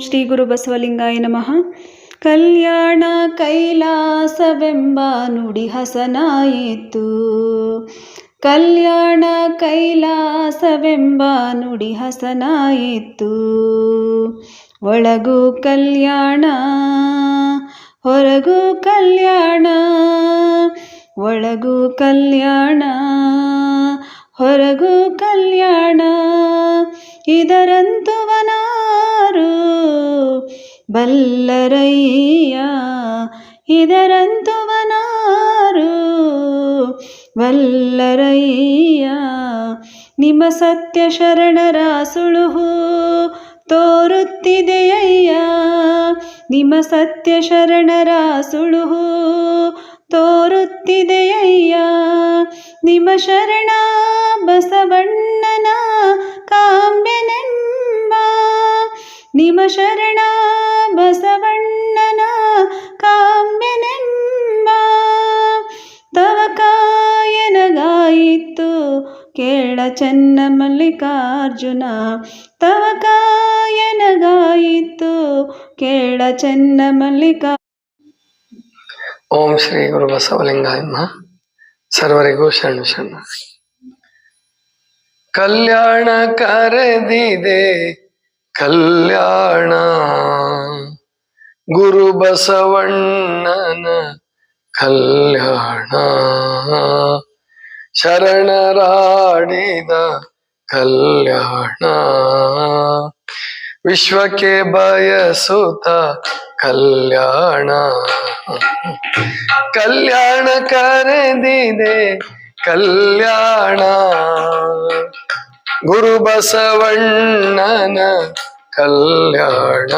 ಶ್ರೀ ಗುರು ಬಸವಲಿಂಗಾಯ ನಮಃ. ಕಲ್ಯಾಣ ಕೈಲಾಸವೆಂಬ ನುಡಿ ಹಸನಾಯಿತು. ಕಲ್ಯಾಣ ಕೈಲಾಸವೆಂಬ ನುಡಿ ಹಸನಾಯಿತು. ಒಳಗು ಕಲ್ಯಾಣ, ಹೊರಗು ಕಲ್ಯಾಣ, ಒಳಗು ಕಲ್ಯಾಣ ಹೊರಗು ಕಲ್ಯಾಣ ಇದರಂತುವನಾರು ಬಲ್ಲರಯ್ಯ ಇದರಂತುವನಾರು ವಲ್ಲರಯ್ಯ ನಿಮ್ಮ ಸತ್ಯ ಶರಣರ ಸುಳುಹು ತೋರುತ್ತಿದೆಯಯ್ಯ. ನಿಮ್ಮ ಸತ್ಯ ಶರಣರ ಸುಳುಹು ತೋರುತ್ತಿದೆಯಯ್ಯ. ನಿಮ್ಮ ಶರಣ ಬಸವಣ್ಣನ ಕಾಂಬೆನೆಂಬ ನಿಮ್ಮ ಶರಣ ಬಸವಣ್ಣನ ಕಾಂಬೆನೆಂಬ ತವ ಕಾಯನಗಾಯಿತು ಕೇಳ ಚೆನ್ನ ಮಲ್ಲಿಕಾರ್ಜುನ. ತವ ಕಾಯನಗಾಯಿತು ಕೇಳ ಚೆನ್ನ ಮಲ್ಲಿಕಾ ಓಂ ಶ್ರೀ ಗುರು ಬಸವಲಿಂಗಾಯ ಸರ್ವರಿಗೂ ಶರಣು ಶರಣ. ಕಲ್ಯಾಣ ಕರೆದಿದೆ, ಕಲ್ಯಾಣ. ಗುರು ಬಸವಣ್ಣನ ಕಲ್ಯಾಣ. ಶರಣರಾಡಿದ ಕಲ್ಯಾಣ. ವಿಶ್ವಕ್ಕೆ ಬಯಸುತ್ತ ಕಲ್ಯಾಣ. ಕಲ್ಯಾಣ ಕರೆದಿದೆ ಕಲ್ಯಾಣ. ಗುರು ಬಸವಣ್ಣನ ಕಲ್ಯಾಣ.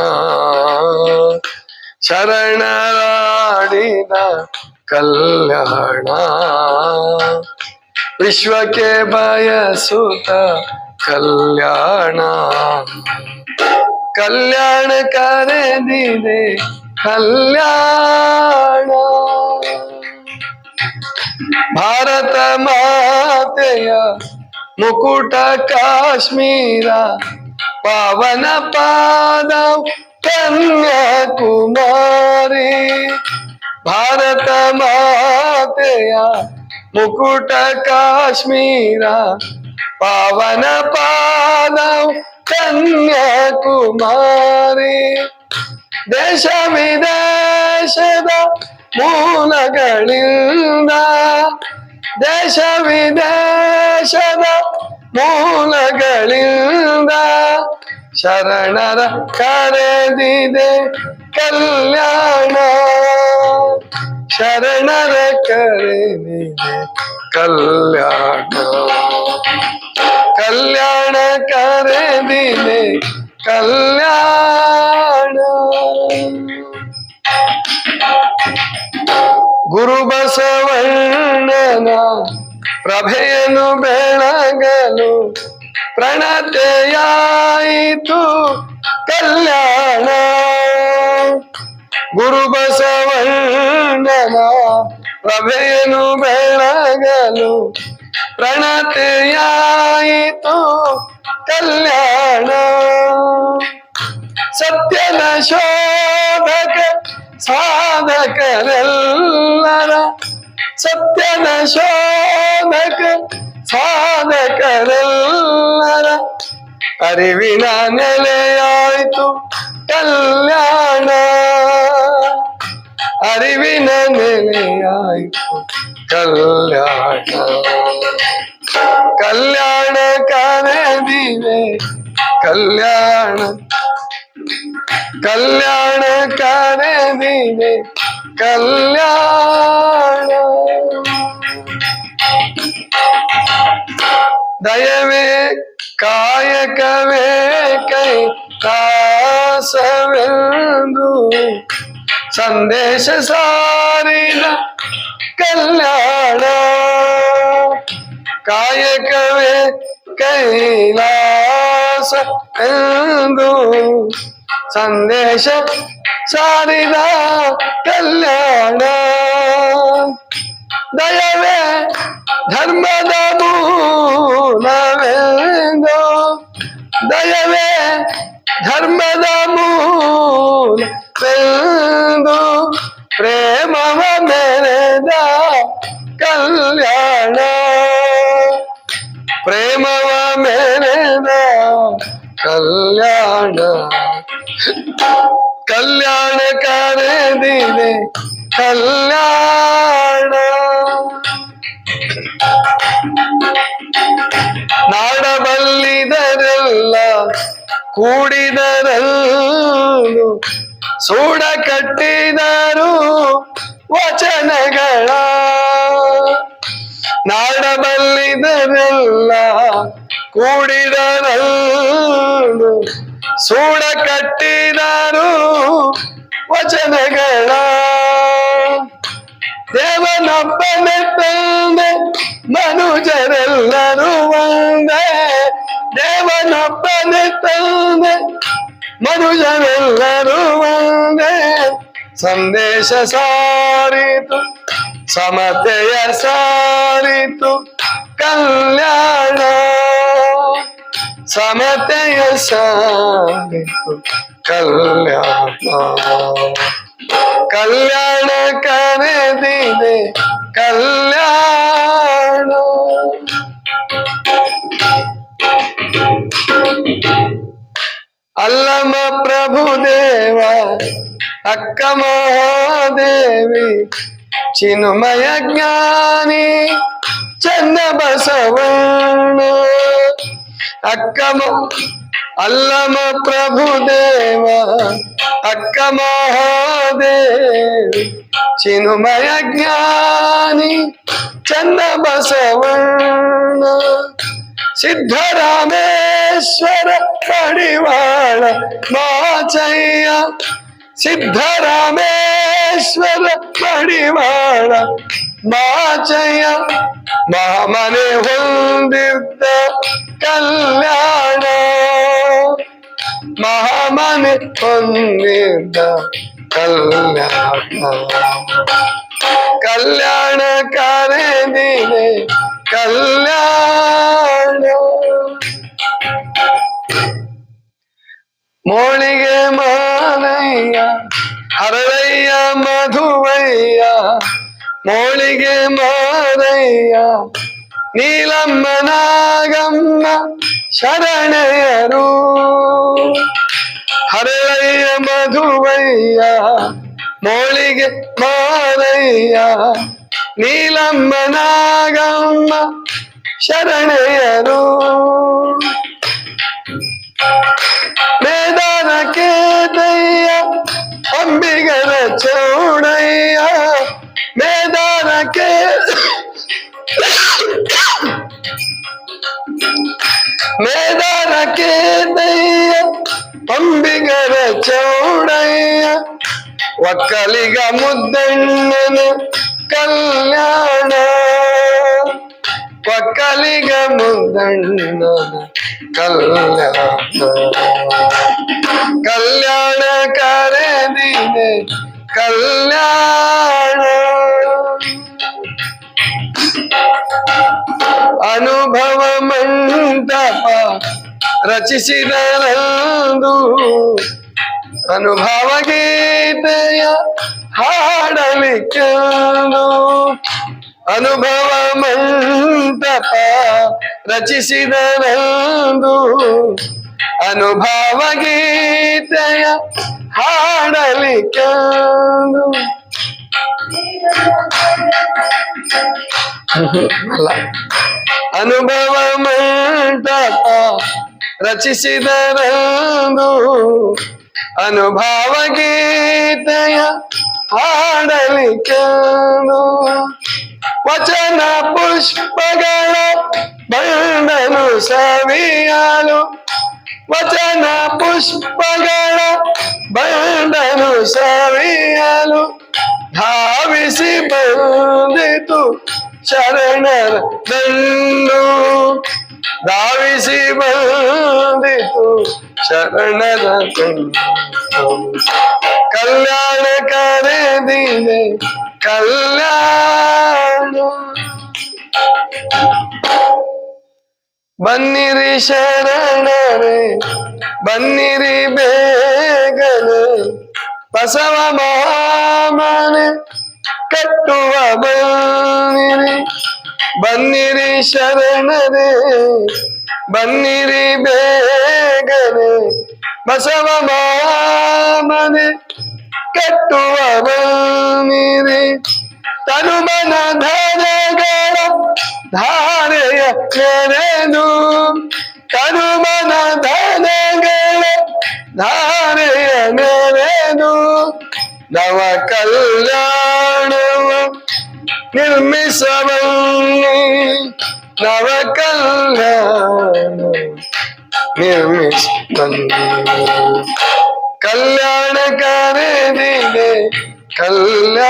ಶರಣರಾಡಿದ ಕಲ್ಯಾಣ. ವಿಶ್ವಕ್ಕೆ ಬಯಸುತ್ತ ಕಲ್ಯಾಣ ಕಲ್ಯಾಣ ಕರೆದಿದೆ ಕಲ್ಯಾಣ ಭಾರತ ಮಾತೆಯ ಮುಕುಟ ಕಾಶ್ಮೀರ ಪಾವನ ಪಾದ ಕನ್ಯಾಕುಮಾರಿ ಭಾರತ ಮಾತೆಯ ಮುಕುಟ ಕಾಶ್ಮೀರ ಪಾವನ ಪಾದ ಕನ್ಯಾಕುಮಾರಿ. ದೇಶ ವಿದೇಶದ ಮೂಲಗಳಿಂದ. ದೇಶ ವಿದೇಶದ ಮೂಲಗಳಿಂದ. ಶರಣರ ಕರೆದಿದೆ ಕಲ್ಯಾಣ. ಶರಣರ ಕರೆದಿದೆ ಕಲ್ಯಾಣ. ಕಲ್ಯಾಣ ಕರೆದಿದೆ ಕಲ್ಯಾಣ. ಗುರು ಬಸವಣ್ಣನ ಪ್ರಭೆಯನ್ನು ಬೆಳಗಲು ಪ್ರಣತೆಯಾಯಿತು ಕಲ್ಯಾಣ. ಗುರು ಬಸವಣ್ಣನ ಪ್ರಭೆಯನ್ನು ಬೆಳಗಲು ಪ್ರಣತೆಯಾಯಿತು ಕಲ್ಯಾಣ ಸತ್ಯದ ಶೋಧಕ ಸಾಧಕರೆಲ್ಲರ ಸತ್ಯದ ಶೋಧಕ ಸಾಧಕರೆಲ್ಲರ ಅರಿವಿನ ನೆಲೆಯಾಯಿತು ಕಲ್ಯಾಣ ಅರಿವಿನ ನೆಲೆಯಾಯಿತು ಕಲ್ಯಾಣ ಕಲ್ಯಾಣ ಕರೆದಿವೆ ಕಲ್ಯಾಣ ಕಲ್ಯಾಣ ಕರೆದಿವೆ ಕಲ್ಯಾಣ ದಯವೇ ಕಾಯಕವೇ ಕೈ ದಾಸವೆಂದು ಸಂದೇಶ ಸಾರಿದ ಕಲ್ಯಾಣ ಕಾಯಕವೇ ಕೈಲಾಸ ಎಂದು ಸಂದೇಶ ಸಾರಿದ ಕಲ್ಯಾಣ ದಯವೇ ಧರ್ಮದ ಮೂಲವೆಂದು ದಯವೇ ಧರ್ಮದ ಮೂಲವೆಂದು ಪ್ರೇಮವ ಮೆರೆದ ಕಲ್ಯಾಣ ಪ್ರೇಮವ ಮೆರೆದ ಕಲ್ಯಾಣ ಕಲ್ಯಾಣ ಕರೆದಿದೆ ಕಲ್ಯಾಣ ನಾಡಬಲ್ಲಿದರೆಲ್ಲ ಕೂಡಿದರಲ್ಲು ಸೂಡ ಕಟ್ಟಿದರು ವಚನಗಳ. ನಾಡಬಲ್ಲಿದರೆಲ್ಲ ಕೂಡಿದರಲ್ಲು ಸೂಡ ಕಟ್ಟಿದರು ವಚನಗಳ. ದೇವನೊಬ್ಬನೆ ತಂದೆ ಮನುಜರೆಲ್ಲರೂ ಒಂದೇ. ದೇವನೊಬ್ಬನೆ ತಂದೆ ಮನುಜರೆಲ್ಲರೂ ಒಂದೇ ಸಂದೇಶ ಸಾರಿತು ಸಮತೆಯ ಸಾರಿತು ಕಲ್ಯಾಣ ಸಮತೆಯ ಸಾರಿತು ಕಲ್ಯಾಣ ಕಲ್ಯಾಣ ಕರೆದಿದೆ ಕಲ್ಯಾಣ ಅಲ್ಲಮ ಪ್ರಭುದೇವ ಅಕ್ಕ ಮಹಾದೇವಿ ಚಿನ್ಮಯ ಜ್ಞಾನಿ ಚನ್ನ ಬಸವಣ್ಣ ಅಕ್ಕ ಮ- ಅಲ್ಲಮ ಪ್ರಭುದೇವ ಅಕ್ಕ ಮಹಾದೇವಿ ಚಿನ್ಮಯ ಜ್ಞಾನಿ ಚನ್ನ ಬಸವಣ್ಣ ಸಿದ್ಧರಾಮೇಶ್ವರ ಪಡಿವಾಳ ಮಾಚಯ್ಯ ಸಿದ್ಧರಾಮೇಶ್ವರ ಪಡಿವಾಳ ಮಾಚಯ್ಯ ಮಹಾಮನೆ ಹೊಂದಿದ್ದ ಕಲ್ಯಾಣ ಮಹಾಮನೆ ಹೊಂದಿದ್ದ ಕಲ್ಯಾಣ ಕಲ್ಯಾಣ ಕರೆದಿದೆ ಕಲ್ಯಾಣ ಮೋಳಿಗೆ ಮಾನಯ್ಯ, ಹರಳಯ್ಯ, ಮಧುವಯ್ಯ. ಮೋಳಿಗೆ ಮಾರಯ್ಯ ನೀಲಮ್ಮ ನಾಗಮ್ಮ ಶರಣೆಯರು. ಹರಳಯ್ಯ, ಮಧುವಯ್ಯ, ಮೋಳಿಗೆ ಮಾರಯ್ಯ ನೀಲಮ್ಮ ನಾಗಮ್ಮ ಶರಣೆಯರು. ಅಂಬಿಗರ ಚೌಡಯ್ಯ ಮೇದಾನ ಕೇ ಮೇದಾನ ಕೇತಯ್ಯ ಅಂಬಿಗರ ಚೌಡಯ್ಯ ಒಕ್ಕಲಿಗ ಮುದ್ದಣ್ಣನ ಕಲ್ಯಾಣ ಒಕ್ಕಲಿಗ ಮುಂದಣ್ಣ ಕಲ್ಯಾಣ. ಕಲ್ಯಾಣ ಕಲ್ಯಾಣ. ಅನುಭವ ಮಂಟಪ ರಚಿಸಿದರಂದು ಅನುಭವ ಗೀತೆಯ ಹಾಡಲಿಕ್ಕೆಂದು. ಅನುಭವ ಮಂಟಪ ರಚಿಸಿದರಂದು ಅನುಭವ ಗೀತೆಯ ಹಾಡಲಿಕ್ಕೆಂದು ಅಲ್ಲ ಅನುಭವ ಮಂಟಪ ರಚಿಸಿದರಂದು ಅನುಭವ ಗೀತೆಯ ಹಾಡಲಿಕ್ಕೆಂದು ವಚನ ಪುಷ್ಪಗಳ ಬಣ್ಣನು ಸವಿಯಲು ವಚನ ಪುಷ್ಪಗಳ ಬಣ್ಣನು ಸವಿಯಲು ಧಾವಿಸಿ ಬಂದಿತು ಶರಣರ ದಂಡು ಧಾವಿಸಿ ಬಂದಿತು ಶರಣರ ಕಲ್ಯಾಣ ಕರೆದಿದೆ ಕಲ್ಯಾಣ. ಬನ್ನಿರಿ ಶರಣರೇ ಬನ್ನಿರಿ ಬೇಗನೆ. ಬಸವ ಮಾಮನೆ ಕಟ್ಟುವ ಬನ್ನಿರಿ. ಬನ್ನಿರಿ ಶರಣರೇ, ಬನ್ನಿರಿ ಬೇಗನೆ. ಬಸವ ಮಹಾಮನೆ ಕಟ್ಟುವ ಬನ್ನಿರಿ ತನುಮನ ಧನಗಳ ಧಾರೆಯ ನೆರೆದು ತನುಮನ ಧನಗಳ ಧಾರೆಯ ನೆರೆದು ನವ ಕಲ್ಯಾಣವ ನಿರ್ಮಿಸಬನ್ನಿ ನವ ಕಲ್ಯಾಣ ನಿರ್ಮಿಸ ಕಲ್ಯಾಣ ಕರೆದಿದೆ ಕಲ್ಯಾಣ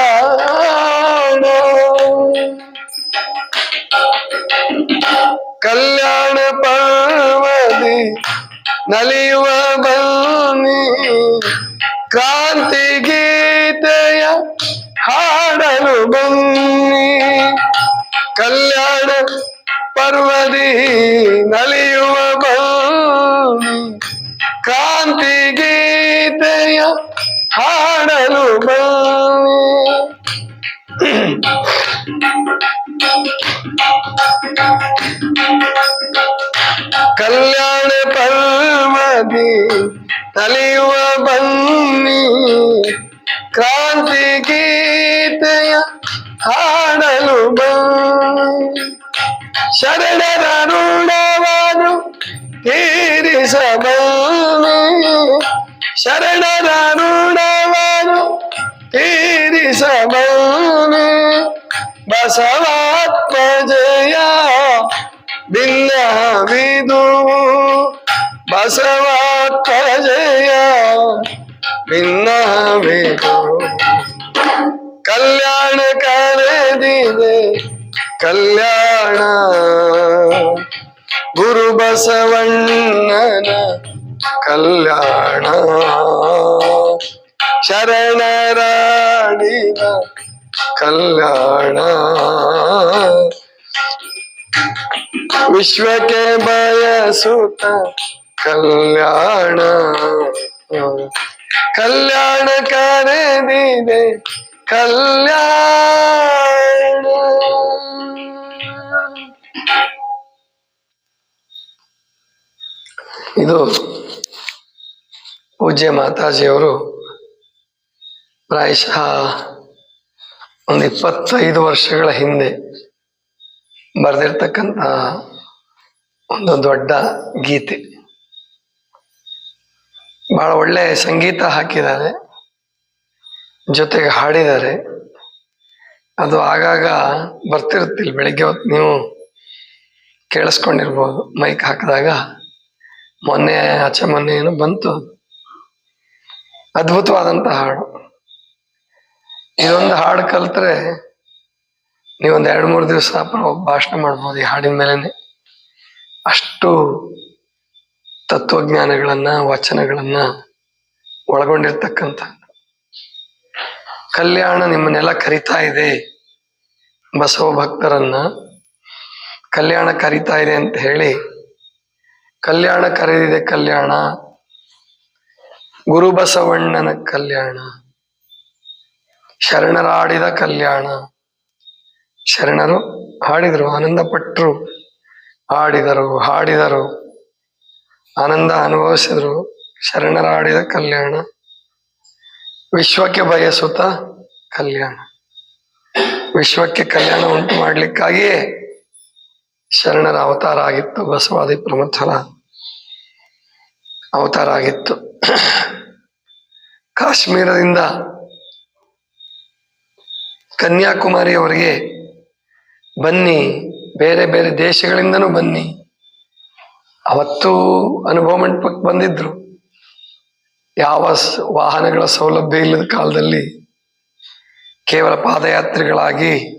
ಕಲ್ಯಾಣ ಪರ್ವದಿ ನಲಿಯುವ ಬನ್ನಿ ಕ್ರಾಂತಿ ಗೀತೆಯ ಹಾಡಲು ಬನ್ನಿ ಕಲ್ಯಾಣ ಪರ್ವದಿ ನಲಿಯುವ ಬನ್ನಿ ಕ್ರಾಂತಿ ಗೀತೆಯ ಹಾಡಲು ಬನ್ನಿ ಕಲ್ಯಾಣ ಪರ್ವದಿ ತಲಿಯುವ ಬನ್ನಿ ಕ್ರಾಂತಿ ಗೀತೆಯ ಹಾಡಲು ಬನ್ನಿ ಶರಣರ ಋಣವನ್ನು ತೀರಿಸಬನ್ನಿ ಶರಣರ ಋಣವನ್ನು ತೀರಿಸಬನ್ನಿ ಬಸವಾತ್ಮ ಜಯ ಭಿನ್ನವಿದು ಜಯ ಕಲ್ಯಾಣ ಕರೆದಿದೆ ಕಲ್ಯಾಣ. ಗುರು ಬಸವಣ್ಣನ ಕಲ್ಯಾಣ. ಶರಣರಾಡಿನ ಕಲ್ಯಾಣ. ವಿಶ್ವಕ್ಕೆ ಬಯಸುತ್ತ ಕಲ್ಯಾಣ. ಕಲ್ಯಾಣ ಕರೆದಿದೆ ಕಲ್ಯಾಣ. ಇದು ಪೂಜ್ಯ ಮಾತಾಜಿಯವರು ಪ್ರಾಯಶಃ ಒಂದು ಇಪ್ಪತ್ತೈದು ವರ್ಷಗಳ ಹಿಂದೆ ಬರೆದಿರ್ತಕ್ಕಂಥ ಒಂದು ದೊಡ್ಡ ಗೀತೆ. ಬಹಳ ಒಳ್ಳೆ ಸಂಗೀತ ಹಾಕಿದ್ದಾರೆ. ಜೊತೆಗೆ ಹಾಡಿದ್ದಾರೆ. ಅದು ಆಗಾಗ ಬರ್ತಿರುತ್ತಿಲ್ಲ. ಬೆಳಿಗ್ಗೆ ಹೊತ್ತು ನೀವು ಕೇಳಿಸ್ಕೊಂಡಿರ್ಬೋದು. ಮೈಕ್ ಹಾಕಿದಾಗ ಮೊನ್ನೆ, ಆಚೆ ಮೊನ್ನೆ ಏನೋ ಬಂತು. ಅದ್ಭುತವಾದಂಥ ಹಾಡು. ಇದೊಂದು ಹಾಡು ಕಲ್ತ್ರೆ ನೀವೊಂದು ಎರಡು, ಮೂರು ದಿವಸ ಭಾಷಣ ಮಾಡ್ಬೋದು ಈ ಹಾಡಿನ ಮೇಲೆನೆ. ಅಷ್ಟು ತತ್ವಜ್ಞಾನಗಳನ್ನ, ವಚನಗಳನ್ನ ಒಳಗೊಂಡಿರ್ತಕ್ಕಂಥ ಕಲ್ಯಾಣ ನಿಮ್ಮನ್ನೆಲ್ಲ ಕರಿತಾ ಇದೆ. ಬಸವ ಭಕ್ತರನ್ನ ಕಲ್ಯಾಣ ಕರಿತಾ ಇದೆ ಅಂತ ಹೇಳಿ ಕಲ್ಯಾಣ ಕರೆದಿದೆ ಕಲ್ಯಾಣ. ಗುರು ಬಸವಣ್ಣನ ಕಲ್ಯಾಣ. ಶರಣರಾಡಿದ ಕಲ್ಯಾಣ. ಶರಣರು ಹಾಡಿದರು ಆನಂದ ಪಟ್ಟರು ಹಾಡಿದರು ಹಾಡಿದರು. ಆನಂದ ಅನುಭವಿಸಿದ್ರು. ಶರಣರಾಡಿದ ಕಲ್ಯಾಣ. ವಿಶ್ವಕ್ಕೆ ಬಯಸುತ್ತ ಕಲ್ಯಾಣ. ವಿಶ್ವಕ್ಕೆ ಕಲ್ಯಾಣ ಉಂಟು ಮಾಡಲಿಕ್ಕಾಗಿಯೇ ಶರಣರ ಅವತಾರ ಆಗಿತ್ತು. ಬಸವಾದಿ ಪ್ರಮಥನ ಅವತಾರ ಆಗಿತ್ತು. ಕಾಶ್ಮೀರದಿಂದ ಕನ್ಯಾಕುಮಾರಿಯವರೆಗೆ ಬನ್ನಿ, ಬೇರೆ ಬೇರೆ ದೇಶಗಳಿಂದನೂ ಬನ್ನಿ. ಅವತ್ತು ಅನುಭವ ಮಂಟಪಕ್ಕೆ ಬಂದಿದ್ರು. ಯಾವ ವಾಹನಗಳ ಸೌಲಭ್ಯ ಇಲ್ಲದ ಕಾಲದಲ್ಲಿ ಕೇವಲ ಪಾದಯಾತ್ರಿಗಳಾಗಿ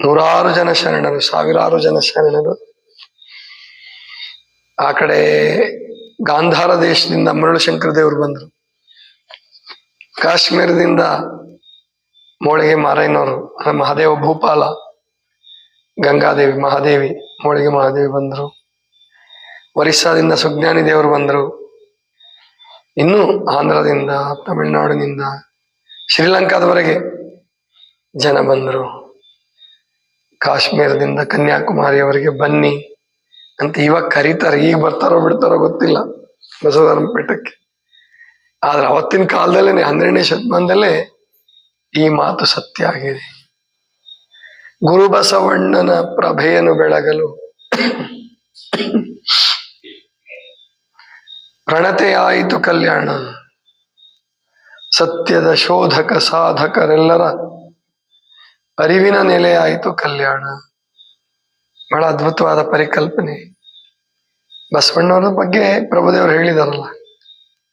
ನೂರಾರು ಜನ ಶರಣರು, ಸಾವಿರಾರು ಜನ ಶರಣರು ಆ ಕಡೆ ಗಾಂಧಾರ ದೇಶದಿಂದ ಮರಳು ಶಂಕರ ದೇವರು ಬಂದರು. ಕಾಶ್ಮೀರದಿಂದ ಮೋಳಿಗೆ ಮಾರೈನವರು ಮಹಾದೇವ ಭೂಪಾಲ, ಗಂಗಾದೇವಿ, ಮಹಾದೇವಿ, ಮೋಳಿಗೆ ಮಹಾದೇವಿ ಬಂದರು. ಒರಿಸ್ಸಾದಿಂದ ಸುಜ್ಞಾನಿ ದೇವರು ಬಂದರು. ಇನ್ನು ಆಂಧ್ರದಿಂದ, ತಮಿಳುನಾಡಿನಿಂದ, ಶ್ರೀಲಂಕಾದವರೆಗೆ ಜನ ಬಂದರು. ಕಾಶ್ಮೀರದಿಂದ ಕನ್ಯಾಕುಮಾರಿಯವರಿಗೆ ಬನ್ನಿ ಅಂತ ಇವಾಗ ಕರೀತಾರೆ. ಈಗ ಬರ್ತಾರೋ ಬಿಡ್ತಾರೋ ಗೊತ್ತಿಲ್ಲ ಬಸವಧರ್ಮ ಪೀಠಕ್ಕೆ ಆದ್ರೆ ಅವತ್ತಿನ ಕಾಲದಲ್ಲೇ, ಹನ್ನೆರಡನೇ ಶತಮಾನದಲ್ಲೇ ಈ ಮಾತು ಸತ್ಯ ಆಗಿದೆ. ಗುರು ಬಸವಣ್ಣನ ಪ್ರಭೆಯನ್ನು ಬೆಳಗಲು ಪ್ರಣತೆಯಾಯಿತು ಕಲ್ಯಾಣ. ಸತ್ಯದ ಶೋಧಕ ಸಾಧಕರೆಲ್ಲರ ಅರಿವಿನ ನೆಲೆಯಾಯಿತು ಕಲ್ಯಾಣ. ಬಹಳ ಅದ್ಭುತವಾದ ಪರಿಕಲ್ಪನೆ. ಬಸವಣ್ಣವರ ಬಗ್ಗೆ ಪ್ರಭುದೇವರು ಹೇಳಿದಾರಲ್ಲ,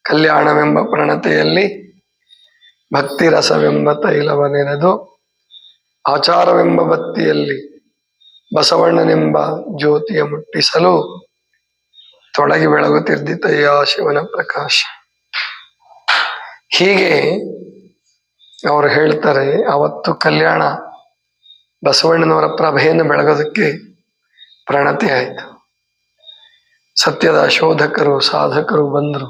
ಕಲ್ಯಾಣವೆಂಬ ಪ್ರಣತೆಯಲ್ಲಿ ಭಕ್ತಿ ರಸವೆಂಬ ತೈಲವ ನೆನೆದು, ಆಚಾರವೆಂಬ ಬತ್ತಿಯಲ್ಲಿ ಬಸವಣ್ಣನೆಂಬ ಜ್ಯೋತಿಯ ಮುಟ್ಟಿಸಲು ತೊಡಗಿ ಬೆಳಗುತ್ತಿದ್ದಿತಯ್ಯ ಶಿವನ ಪ್ರಕಾಶ. ಹೀಗೆ ಅವರು ಹೇಳ್ತಾರೆ, ಅವತ್ತು ಕಲ್ಯಾಣ ಬಸವಣ್ಣನವರ ಪ್ರಭೆಯನ್ನು ಬೆಳಗೋದಕ್ಕೆ ಪ್ರಣತಿ ಆಯಿತು. ಸತ್ಯದ ಶೋಧಕರು, ಸಾಧಕರು ಬಂದರು.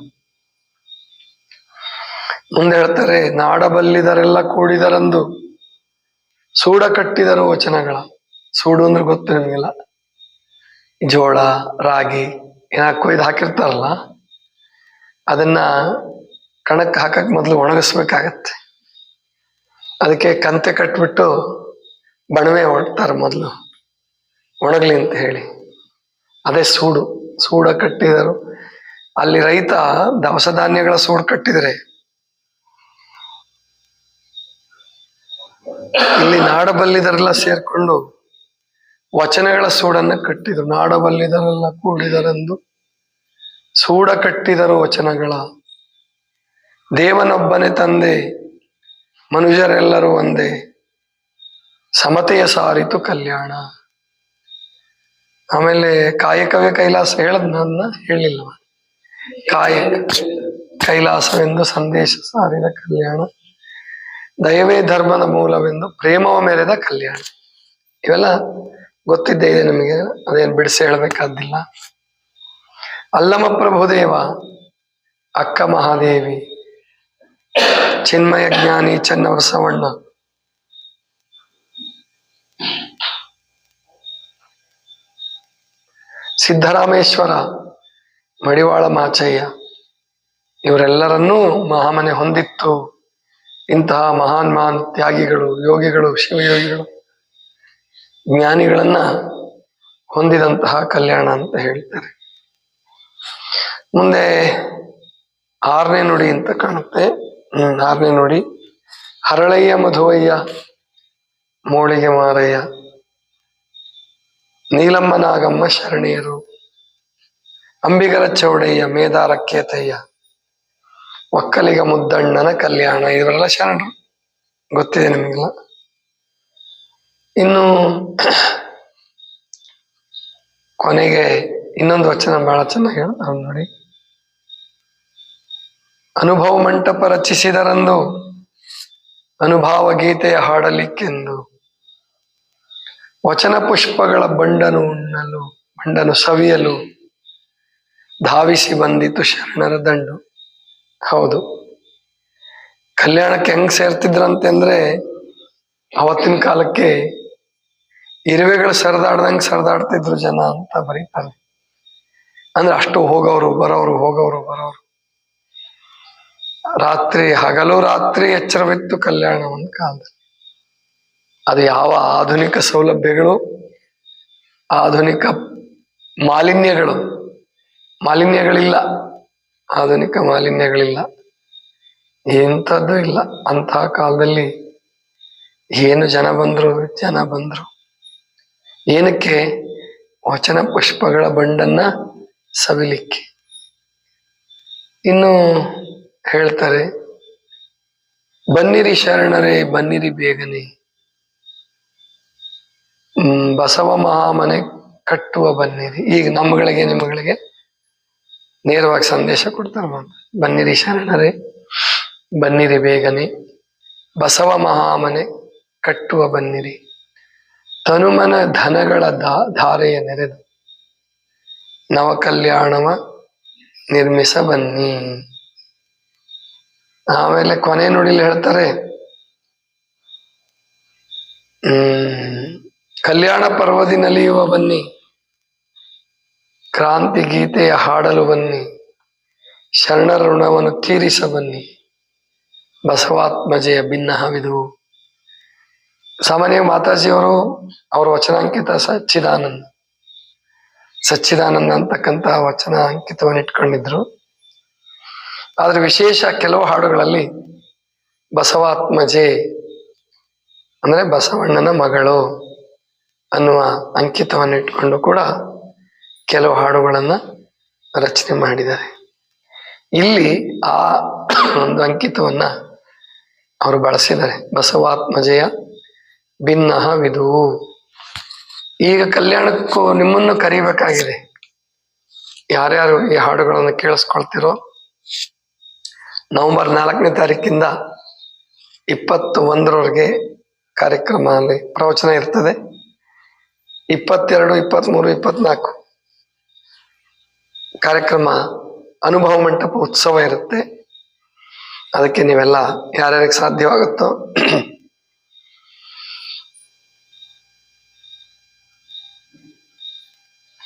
ಮುಂದೆ ಹೇಳ್ತಾರೆ, ನಾಡಬಲ್ಲಿದರೆಲ್ಲ ಕೂಡಿದರಂದು ಸೂಡ ಕಟ್ಟಿದರು ವಚನಗಳ. ಸೂಡು ಅಂದ್ರೆ ಗೊತ್ತು ನಿಮಗೆಲ್ಲ. ಜೋಳ, ರಾಗಿ ಏನ ಕೊಯ್ದು ಹಾಕಿರ್ತಾರಲ್ಲ, ಅದನ್ನ ಕಣಕ್ಕೆ ಹಾಕಕ್ ಮೊದಲು ಒಣಗಿಸ್ಬೇಕಾಗತ್ತೆ. ಅದಕ್ಕೆ ಕಂತೆ ಕಟ್ಬಿಟ್ಟು ಬಣವೆ ಹೊಡ್ತಾರೆ ಮೊದಲು. ಒಣಗ್ಲಿ ಅಂತ ಹೇಳಿ. ಅದೇ ಸೂಡು. ಸೂಡ ಕಟ್ಟಿದರು. ಅಲ್ಲಿ ರೈತ ದವಸ ಧಾನ್ಯಗಳ ಸೂಡು ಕಟ್ಟಿದರೆ, ಇಲ್ಲಿ ನಾಡಬಲ್ಲಿದರೆಲ್ಲ ಸೇರ್ಕೊಂಡು ವಚನಗಳ ಸೂಡನ್ನ ಕಟ್ಟಿದರು. ನಾಡಬಲ್ಲಿದರೆಲ್ಲ ಕೂಡಿದರೆಂದು ಸೂಡ ಕಟ್ಟಿದರು ವಚನಗಳ. ದೇವನೊಬ್ಬನೇ ತಂದೆ, ಮನುಷ್ಯರೆಲ್ಲರೂ ಒಂದೇ. ಸಮತೆಯ ಸಾರಿತು ಕಲ್ಯಾಣ. ಆಮೇಲೆ ಕಾಯಕವೇ ಕೈಲಾಸ ಹೇಳದ್ ನನ್ನ ಹೇಳಿಲ್ಲ ಕಾಯಕ ಕೈಲಾಸವೆಂದು ಸಂದೇಶ ಸಾರಿದ ಕಲ್ಯಾಣ. ದಯವೇ ಧರ್ಮದ ಮೂಲವೆಂದು ಪ್ರೇಮವ ಮೆರೆದ ಕಲ್ಯಾಣ. ಇವೆಲ್ಲ ಗೊತ್ತಿದ್ದೇ ಇದೆ ನಮಗೆ. ಅದೇನು ಬಿಡಿಸಿ ಹೇಳಬೇಕಾದಿಲ್ಲ ಅಲ್ಲಮ ಪ್ರಭುದೇವ, ಅಕ್ಕ ಮಹಾದೇವಿ, ಚಿನ್ಮಯ ಜ್ಞಾನಿ ಚನ್ನಬಸವಣ್ಣ. ಸಿದ್ದರಾಮೇಶ್ವರ ಮಡಿವಾಳ ಮಾಚಯ್ಯ, ಇವರೆಲ್ಲರನ್ನೂ ಮಹಾಮನೆ ಹೊಂದಿತ್ತು. ಇಂತಹ ಮಹಾನ್ ಮಹಾನ್ ತ್ಯಾಗಿಗಳು, ಯೋಗಿಗಳು, ಶಿವಯೋಗಿಗಳು. ಜ್ಞಾನಿಗಳನ್ನ ಹೊಂದಿದಂತಹ ಕಲ್ಯಾಣ ಅಂತ ಹೇಳ್ತಾರೆ. ಮುಂದೆ ಆರನೇ ನುಡಿ ಅಂತ ಕಾಣುತ್ತೆ. ಹ್ಮ್, ಆರನೇ ನುಡಿ. ಹರಳಯ್ಯ ಮಧುವಯ್ಯ, ಮೋಳಿಗೆ ಮಾರಯ್ಯ, ನೀಲಮ್ಮ ನಾಗಮ್ಮ ಶರಣೀಯರು, ಅಂಬಿಗರ ಚೌಡಯ್ಯ, ಮೇದಾರ ಕೇತಯ್ಯ, ಒಕ್ಕಲಿಗ ಮುದ್ದಣ್ಣನ ಕಲ್ಯಾಣ, ಇವರೆಲ್ಲ ಶರಣರು. ಗೊತ್ತಿದೆ ನಿಮಗೆಲ್ಲ? ಇನ್ನು ಕೊನೆಗೆ ಇನ್ನೊಂದು ವಚನ ಬಹಳ ಚೆನ್ನಾಗಿ ಹೇಳ್ತಾವ್ ನೋಡಿ. ಅನುಭವ ಮಂಟಪ ರಚಿಸಿದರಂದು, ಅನುಭವ ಗೀತೆಯ ಹಾಡಲಿಕ್ಕೆಂದು. ವಚನ ಪುಷ್ಪಗಳ ಬಂಡನು ಉಣ್ಣಲು, ಬಂಡನು ಸವಿಯಲು, ಧಾವಿಸಿ ಬಂದಿತು ಶರಣರ ದಂಡು. ಹೌದು. ಕಲ್ಯಾಣಕ್ಕೆ ಹೆಂಗ್ ಸೇರ್ತಿದ್ರಂತೆ ಅಂದ್ರೆ, ಅವತ್ತಿನ ಕಾಲಕ್ಕೆ ಇರುವೆಗಳು ಸರದಾಡ್ದಂಗೆ ಸರಿದಾಡ್ತಿದ್ರು ಜನ ಅಂತ ಬರೀತಾರೆ. ಅಂದ್ರೆ ಅಷ್ಟು ಹೋಗೋರು ಬರೋರು ಹೋಗೋರು ಬರೋರು ರಾತ್ರಿ, ಹಗಲು ರಾತ್ರಿ ಎಚ್ಚರವಿತ್ತು ಕಲ್ಯಾಣ ಒಂದು ಕಾಲದಲ್ಲಿ. ಅದು ಯಾವ ಆಧುನಿಕ ಸೌಲಭ್ಯಗಳು, ಆಧುನಿಕ ಮಾಲಿನ್ಯಗಳು, ಮಾಲಿನ್ಯಗಳಿಲ್ಲ. ಆಧುನಿಕ ಮಾಲಿನ್ಯಗಳಿಲ್ಲ. ಎಂಥದ್ದು ಇಲ್ಲ. ಅಂತಹ ಕಾಲದಲ್ಲಿ ಏನು ಜನ ಬಂದ್ರು ಜನ ಬಂದ್ರು. ಏನಕ್ಕೆ? ವಚನ ಪುಷ್ಪಗಳ ಬಂಡನ್ನ ಸವಿಲಿಕ್ಕೆ. ಇನ್ನು ಹೇಳ್ತಾರೆ, ಬನ್ನಿರಿ ಶರಣರೇ, ಬನ್ನಿರಿ ಬೇಗನೆ. ಬಸವ ಮಹಾಮನೆ ಕಟ್ಟುವ ಬನ್ನಿರಿ. ಈಗ ನಮ್ಗಳಿಗೆ ನಿಮ್ಮಗಳಿಗೆ ನೇರವಾಗಿ ಸಂದೇಶ ಕೊಡ್ತಾರೆ ಬನ್ನಿರಿ ಶರಣರೇ, ಬನ್ನಿರಿ ಬೇಗನೆ. ಬಸವ ಮಹಾಮನೆ ಕಟ್ಟುವ ಬನ್ನಿರಿ. ತನುಮನ ಧನಗಳ ಧಾರೆಯ ನೆರೆದು. ನವ ಕಲ್ಯಾಣವ ನಿರ್ಮಿಸ ಬನ್ನಿ ಆಮೇಲೆ ಕೊನೆ ನುಡಿಲಿ ಹೇಳ್ತಾರೆ, ಹ್ಮ್, ಕಲ್ಯಾಣ ಪರ್ವದಿ ನಲಿಯುವ ಬನ್ನಿ, ಕ್ರಾಂತಿ ಗೀತೆಯ ಹಾಡಲು ಬನ್ನಿ, ಶರಣರ ಋಣವನ್ನು ತೀರಿಸ ಬನ್ನಿ, ಬಸವಾತ್ಮಜೆಯ ಭಿನ್ನಹವಿದು ಸಾಮಾನ್ಯ ಮಾತಾಜಿಯವರು ಅವರ ವಚನಾಂಕಿತ ಸಚ್ಚಿದಾನಂದ. ಸಚ್ಚಿದಾನಂದ ಅಂತಕ್ಕಂತಹ ವಚನ ಅಂಕಿತವನ್ನು ಇಟ್ಕೊಂಡಿದ್ರು. ಆದ್ರೆ ವಿಶೇಷ ಕೆಲವು ಹಾಡುಗಳಲ್ಲಿ ಬಸವಾತ್ಮಜೆ ಅಂದ್ರೆ ಬಸವಣ್ಣನ ಮಗಳು ಅನ್ನುವ ಅಂಕಿತವನ್ನು ಇಟ್ಕೊಂಡು ಕೂಡ ಕೆಲವು ಹಾಡುಗಳನ್ನ ರಚನೆ ಮಾಡಿದ್ದಾರೆ. ಇಲ್ಲಿ ಆ ಒಂದು ಅಂಕಿತವನ್ನ ಅವರು ಬಳಸಿದ್ದಾರೆ. ಬಸವಾತ್ಮಜೆಯ ಭಿನ್ನಹವಿದು ಈಗ ಕಲ್ಯಾಣಕ್ಕೂ ನಿಮ್ಮನ್ನು ಕರಿಬೇಕಾಗಿದೆ. ಯಾರ್ಯಾರು ಈ ಹಾಡುಗಳನ್ನು ಕೇಳಿಸ್ಕೊಳ್ತಿರೋ? ನವೆಂಬರ್ ನಾಲ್ಕನೇ ತಾರೀಕಿಂದ ಇಪ್ಪತ್ತು ಒಂದರವರೆಗೆ ಕಾರ್ಯಕ್ರಮ ಅಲ್ಲಿ ಪ್ರವಚನ ಇರ್ತದೆ. ಇಪ್ಪತ್ತೆರಡು ಇಪ್ಪತ್ತ್ಮೂರು ಇಪ್ಪತ್ನಾಲ್ಕು ಕಾರ್ಯಕ್ರಮ ಅನುಭವ ಮಂಟಪ ಉತ್ಸವ ಇರುತ್ತೆ. ಅದಕ್ಕೆ ನೀವೆಲ್ಲ ಯಾರ್ಯಾರಿಗೆ ಸಾಧ್ಯವಾಗುತ್ತೋ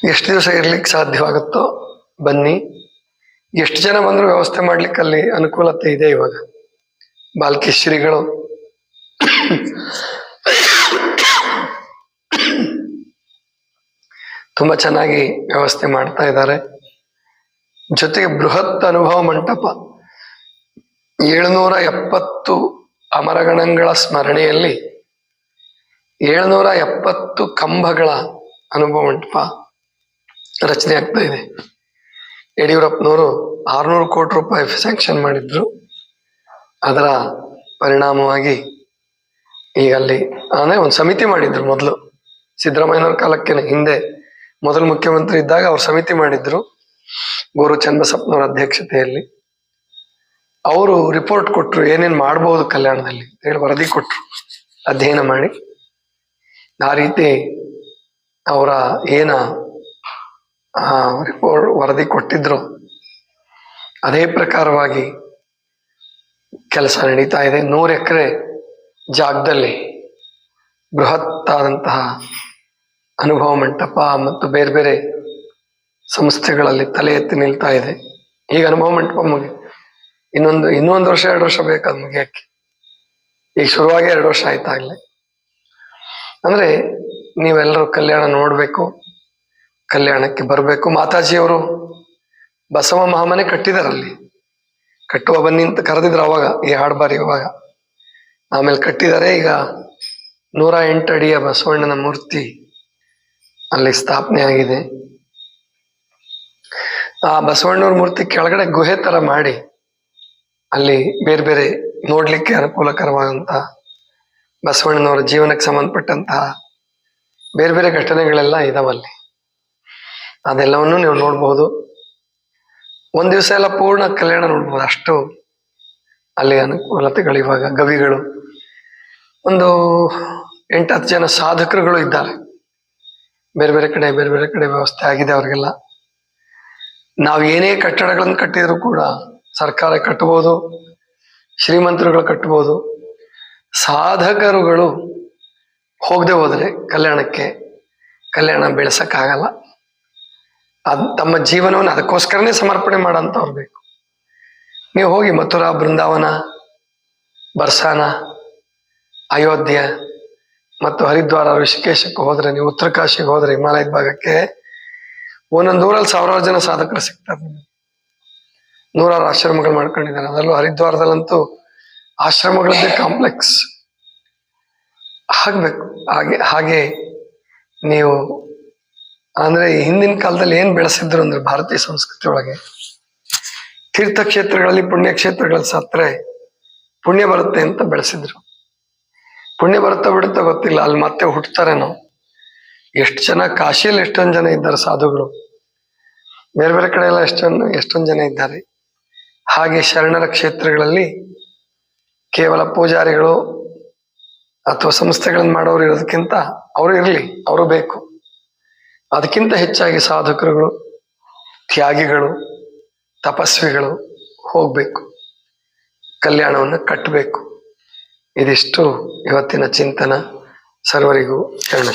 ಎಷ್ಟು ದಿವಸ ಇರ್ಲಿಕ್ಕೆ ಸಾಧ್ಯವಾಗುತ್ತೋ, ಬನ್ನಿ. ಎಷ್ಟು ಜನ ಬಂದರೂ ವ್ಯವಸ್ಥೆ ಮಾಡ್ಲಿಕ್ಕೆ ಅಲ್ಲಿ ಅನುಕೂಲತೆ ಇದೆ ಇವಾಗ. ಬಾಲ್ಕಿ ಶ್ರೀಗಳು ತುಂಬಾ ಚೆನ್ನಾಗಿ ವ್ಯವಸ್ಥೆ ಮಾಡ್ತಾ ಇದ್ದಾರೆ. ಜೊತೆಗೆ ಬೃಹತ್ ಅನುಭವ ಮಂಟಪ. ಏಳುನೂರ ಎಪ್ಪತ್ತು ಅಮರಗಣಗಳ ಸ್ಮರಣೆಯಲ್ಲಿ ಏಳುನೂರ ಎಪ್ಪತ್ತು ಕಂಬಗಳ ಅನುಭವ ಮಂಟಪ. ರಚನೆ ಆಗ್ತಾ ಇದೆ. ಯಡಿಯೂರಪ್ಪನವರು ಆರ್ನೂರು ಕೋಟಿ ರೂಪಾಯಿ ಸ್ಯಾಂಕ್ಷನ್ ಮಾಡಿದ್ರು. ಅದರ ಪರಿಣಾಮವಾಗಿ ಈಗ ಅಲ್ಲಿ ಅಂದ್ರೆ ಒಂದು ಸಮಿತಿ ಮಾಡಿದ್ರು ಮೊದಲು. ಸಿದ್ದರಾಮಯ್ಯನವ್ರ ಕಾಲಕ್ಕೆ ಹಿಂದೆ ಮೊದಲು ಮುಖ್ಯಮಂತ್ರಿ ಇದ್ದಾಗ ಅವ್ರು ಸಮಿತಿ ಮಾಡಿದ್ರು. ಗುರು ಚನ್ನಬಸಪ್ಪನವರ ಅಧ್ಯಕ್ಷತೆಯಲ್ಲಿ. ಅವರು ರಿಪೋರ್ಟ್ ಕೊಟ್ಟರು ಏನೇನು ಮಾಡ್ಬೋದು ಕಲ್ಯಾಣದಲ್ಲಿ ಹೇಳಿ ವರದಿ ಕೊಟ್ಟರು ಅಧ್ಯಯನ ಮಾಡಿ. ಆ ರೀತಿ ಅವರ ಏನ ರಿಪೋರ್ಟ್ ವರದಿ ಕೊಟ್ಟಿದ್ರು. ಅದೇ ಪ್ರಕಾರವಾಗಿ ಕೆಲಸ ನಡೀತಾ ಇದೆ. ನೂರು ಎಕರೆ ಜಾಗದಲ್ಲಿ ಬೃಹತ್ತಾದಂತಹ ಅನುಭವ ಮಂಟಪ ಮತ್ತು ಬೇರೆ ಬೇರೆ ಸಂಸ್ಥೆಗಳಲ್ಲಿ ತಲೆ ಎತ್ತಿ ನಿಲ್ತಾ ಇದೆ. ಈಗ ಅನುಭವ ಮಂಟಪ ಮುಗಿ, ಇನ್ನೊಂದು ಇನ್ನೊಂದು ವರ್ಷ, ಎರಡು ವರ್ಷ ಬೇಕಾದ ಮುಗಿಯಕ್ಕೆ. ಈಗ ಶುರುವಾಗಿ ಎರಡು ವರ್ಷ ಆಯ್ತಾಗ್ಲೇ. ಅಂದ್ರೆ ನೀವೆಲ್ಲರೂ ಕಲ್ಯಾಣ ನೋಡ್ಬೇಕು. ಕಲ್ಯಾಣಕ್ಕೆ ಬರಬೇಕು. ಮಾತಾಜಿಯವರು ಬಸವ ಮಹಾಮನೆ ಕಟ್ಟಿದಾರಲ್ಲಿ ಕಟ್ಟುವ ಬನ್ನಿ ಅಂತ ಕರೆದಿದ್ರು ಅವಾಗ, ಈ ಹಾಡು ಅವಾಗ. ಆಮೇಲೆ ಕಟ್ಟಿದ್ದಾರೆ ಈಗ ನೂರ ಎಂಟು ಅಡಿಯ ಬಸವಣ್ಣನ ಮೂರ್ತಿ ಅಲ್ಲಿ ಸ್ಥಾಪನೆ ಆಗಿದೆ. ಆ ಬಸವಣ್ಣವ್ರ ಮೂರ್ತಿ ಕೆಳಗಡೆ ಗುಹೆ ತರ ಮಾಡಿ ಅಲ್ಲಿ ಬೇರೆ ಬೇರೆ ನೋಡ್ಲಿಕ್ಕೆ ಅನುಕೂಲಕರವಾದಂತಹ ಬಸವಣ್ಣನವರ ಜೀವನಕ್ಕೆ ಸಂಬಂಧಪಟ್ಟಂತಹ ಬೇರೆ ಬೇರೆ ಘಟನೆಗಳೆಲ್ಲ ಇದಾವಲ್ಲಿ. ಅದೆಲ್ಲವನ್ನು ನೀವು ನೋಡಬಹುದು ಒಂದ್ ದಿವಸ ಎಲ್ಲ ಪೂರ್ಣ ಕಲ್ಯಾಣ ನೋಡ್ಬೋದು. ಅಷ್ಟು ಅಲ್ಲಿ ಅನುಕೂಲತೆಗಳು ಇವಾಗ, ಗವಿಗಳು. ಒಂದು ಎಂಟತ್ತು ಜನ ಸಾಧಕರುಗಳು ಇದ್ದಾರೆ. ಬೇರೆ ಬೇರೆ ಕಡೆ, ಬೇರೆ ಬೇರೆ ಕಡೆ ವ್ಯವಸ್ಥೆ ಆಗಿದೆ ಅವ್ರಿಗೆಲ್ಲ. ನಾವು ಏನೇ ಕಟ್ಟಡಗಳನ್ನು ಕಟ್ಟಿದ್ರು ಕೂಡ ಸರ್ಕಾರ ಕಟ್ಟಬಹುದು ಶ್ರೀಮಂತರುಗಳು ಕಟ್ಟಬಹುದು ಸಾಧಕರುಗಳು ಹೋಗದೆ ಹೋದರೆ ಕಲ್ಯಾಣಕ್ಕೆ ಕಲ್ಯಾಣ ಬೆಳೆಸಕ್ಕಾಗಲ್ಲ. ಅದ್ ತಮ್ಮ ಜೀವನವನ್ನು ಅದಕ್ಕೋಸ್ಕರನೇ ಸಮರ್ಪಣೆ ಮಾಡೋಂಥವ್ರು ಬೇಕು. ನೀವು ಹೋಗಿ ಮಥುರಾ, ಬೃಂದಾವನ, ಬರ್ಸಾನ, ಅಯೋಧ್ಯೆ ಮತ್ತು ಹರಿದ್ವಾರ, ಋಷಿಕೇಶಕ್ಕೆ ಹೋದ್ರೆ, ನೀವು ಉತ್ತರ ಕಾಶಿಗೆ ಹೋದ್ರೆ, ಹಿಮಾಲಯದ ಭಾಗಕ್ಕೆ, ಒಂದೊಂದು ಊರಲ್ಲಿ ಸಾವಿರಾರು ಜನ ಸಾಧಕರು ಸಿಗ್ತಾರೆ ನೂರಾರು ಆಶ್ರಮಗಳು ಮಾಡ್ಕೊಂಡಿದ್ದಾರೆ. ಅದರಲ್ಲೂ ಹರಿದ್ವಾರದಲ್ಲಂತೂ ಆಶ್ರಮಗಳದ್ದೇ ಕಾಂಪ್ಲೆಕ್ಸ್ ಆಗ್ಬೇಕು ಹಾಗೆ ಹಾಗೆ ನೀವು ಅಂದ್ರೆ ಹಿಂದಿನ ಕಾಲದಲ್ಲಿ ಏನ್ ಬೆಳೆಸಿದ್ರು ಅಂದ್ರೆ ಭಾರತೀಯ ಸಂಸ್ಕೃತಿ ಒಳಗೆ? ತೀರ್ಥಕ್ಷೇತ್ರಗಳಲ್ಲಿ ಪುಣ್ಯಕ್ಷೇತ್ರಗಳಲ್ಲಿ ಸತ್ರೆ ಪುಣ್ಯ ಬರುತ್ತೆ ಅಂತ ಬೆಳೆಸಿದ್ರು. ಪುಣ್ಯ ಬರುತ್ತಾ ಬಿಡುತ್ತಾ ಗೊತ್ತಿಲ್ಲ, ಅಲ್ಲಿ ಮತ್ತೆ ಹುಟ್ಟುತ್ತಾರೇನೋ ಎಷ್ಟು ಜನ, ಕಾಶಿಯಲ್ಲಿ ಎಷ್ಟೊಂದು ಜನ ಇದ್ದಾರೆ ಸಾಧುಗಳು? ಬೇರೆ ಬೇರೆ ಕಡೆ ಎಲ್ಲ ಎಷ್ಟೊಂದು ಎಷ್ಟೊಂದು ಜನ ಇದ್ದಾರೆ? ಹಾಗೆ ಶರಣರ ಕ್ಷೇತ್ರಗಳಲ್ಲಿ ಕೇವಲ ಪೂಜಾರಿಗಳು ಅಥವಾ ಸಂಸ್ಥೆಗಳನ್ನು ಮಾಡೋರು ಇರೋದಕ್ಕಿಂತ ಅವರು ಇರಲಿ, ಅವರು ಬೇಕು. ಅದಕ್ಕಿಂತ ಹೆಚ್ಚಾಗಿ ಸಾಧಕರುಗಳು ತ್ಯಾಗಿಗಳು ತಪಸ್ವಿಗಳು ಹೋಗಬೇಕು. ಕಲ್ಯಾಣವನ್ನು ಕಟ್ಟಬೇಕು. ಇದಿಷ್ಟು ಇವತ್ತಿನ ಚಿಂತನ. ಸರ್ವರಿಗೂ ಶರಣ